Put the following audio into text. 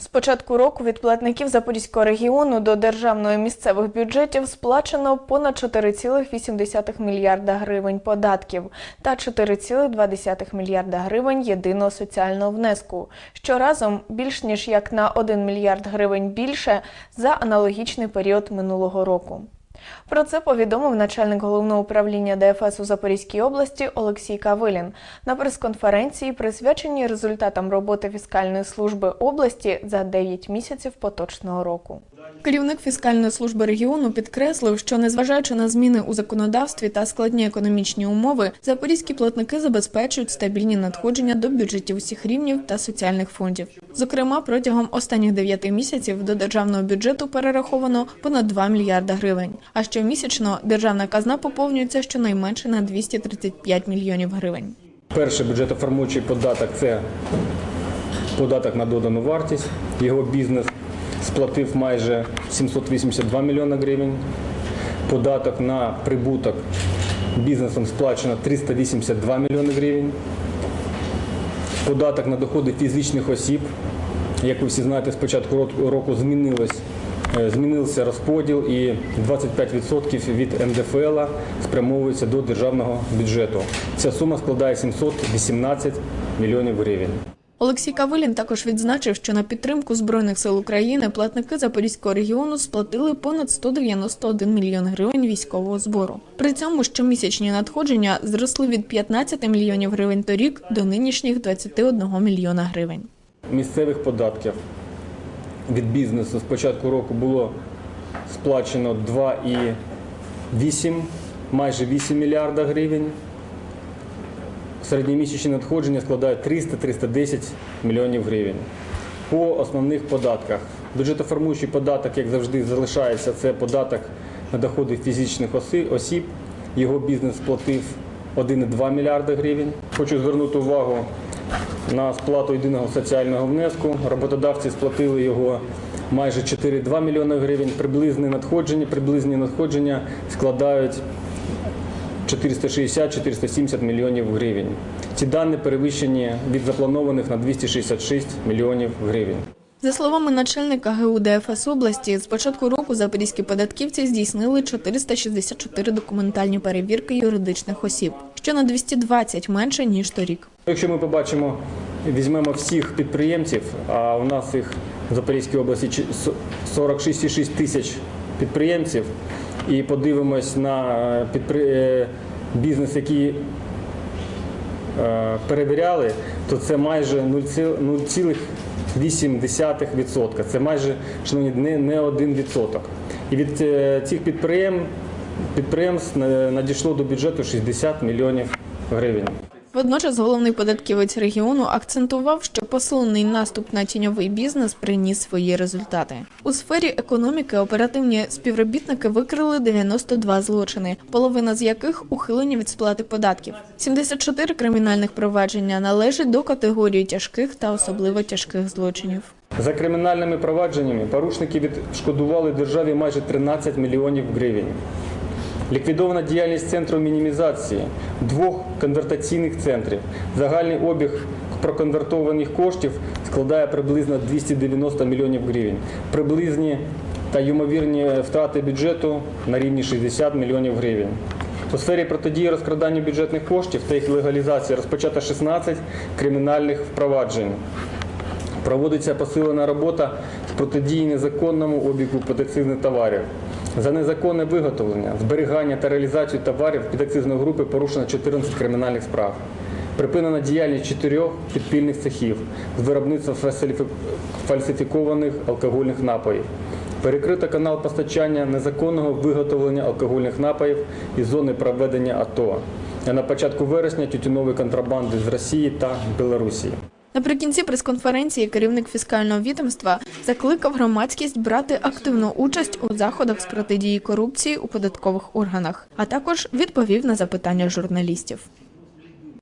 З початку року від платників Запорізького регіону до державного і місцевих бюджетів сплачено понад 4,8 мільярда гривень податків та 4,2 мільярда гривень єдиного соціального внеску, що разом більш ніж як на 1 мільярд гривень більше за аналогічний період минулого року. Про це повідомив начальник головного управління ДФС у Запорізькій області Олексій Кавилін на прес-конференції, присвяченій результатам роботи фіскальної служби області за 9 місяців поточного року. Керівник фіскальної служби регіону підкреслив, що незважаючи на зміни у законодавстві та складні економічні умови, запорізькі платники забезпечують стабільні надходження до бюджетів усіх рівнів та соціальних фондів. Зокрема, протягом останніх 9 місяців до державного бюджету перераховано понад 2 мільярда гривень. А щомісячно державна казна поповнюється щонайменше на 235 мільйонів гривень. Перший бюджетоформуючий податок це податок на додану вартість. Його бізнес сплатив майже 782 мільйони гривень. Податок на прибуток бізнесом сплачено 382 мільйони гривень. Податок на доходи фізичних осіб. Як ви всі знаєте, з початку року е, змінився розподіл і 25% від НДФЛ спрямовується до державного бюджету. Ця сума складає 718 мільйонів гривень. Олексій Кавилін також відзначив, що на підтримку збройних сил України платники Запорізького регіону сплатили понад 191 мільйон гривень військового збору. При цьому щомісячні надходження зросли від 15 мільйонів гривень торік до нинішніх 21 мільйона гривень. Місцевих податків від бізнесу з початку року було сплачено 2,8, майже 8 мільярда гривень. Середньомісячні надходження складають 300-310 мільйонів гривень. По основних податках. Бюджетоформуючий податок, як завжди, залишається. Це податок на доходи фізичних осіб. Його бізнес сплатив 1,2 мільярда гривень. Хочу звернути увагу на сплату єдиного соціального внеску. Роботодавці сплатили його майже 4,2 мільйони гривень. Приблизні надходження, приблизні надходження складають 460-470 мільйонів гривень. Ці дані перевищені від запланованих на 266 мільйонів гривень. За словами начальника ГУ ДФС області, з початку року запорізькі податківці здійснили 464 документальні перевірки юридичних осіб, що на 220 менше ніж торік. Якщо ми побачимо, візьмемо всіх підприємців, а у нас їх в Запорізькій області чи- с- 46,6 тисяч підприємців, і подивимось на е, підпри... е, бізнес, який е, перевіряли, то це майже 0,8%. Це майже, шановні, не, не 1%. І від цих підприєм... підприємств надійшло до бюджету 60 мільйонів гривень. Водночас головний податківець регіону акцентував, що посилений наступ на тіньовий бізнес приніс свої результати. У сфері економіки оперативні співробітники викрили 92 злочини, половина з яких ухилені від сплати податків. 74 кримінальних провадження належать до категорії тяжких та особливо тяжких злочинів. За кримінальними провадженнями порушники відшкодували державі майже 13 мільйонів гривень. Ліквідована діяльність центру мінімізації двох конвертаційних центрів. Загальний обіг проконвертованих коштів складає приблизно 290 мільйонів гривень. Приблизні та ймовірні втрати бюджету на рівні 60 мільйонів гривень. У сфері протидії розкраданню бюджетних коштів та їх легалізації розпочато 16 кримінальних впроваджень. Проводиться посилена робота з протидії незаконному обігу підакцизних товарів. За незаконне виготовлення, зберігання та реалізацію товарів підакцизної групи порушено 14 кримінальних справ. Припинена діяльність чотирьох підпільних цехів з виробництва фальсифікованих алкогольних напоїв. Перекрито канал постачання незаконного виготовлення алкогольних напоїв із зони проведення АТО. На початку вересня тютюнової контрабанди з Росії та Білорусі. Наприкінці прес-конференції керівник фіскального відомства закликав громадськість брати активну участь у заходах з протидії корупції у податкових органах, а також відповів на запитання журналістів.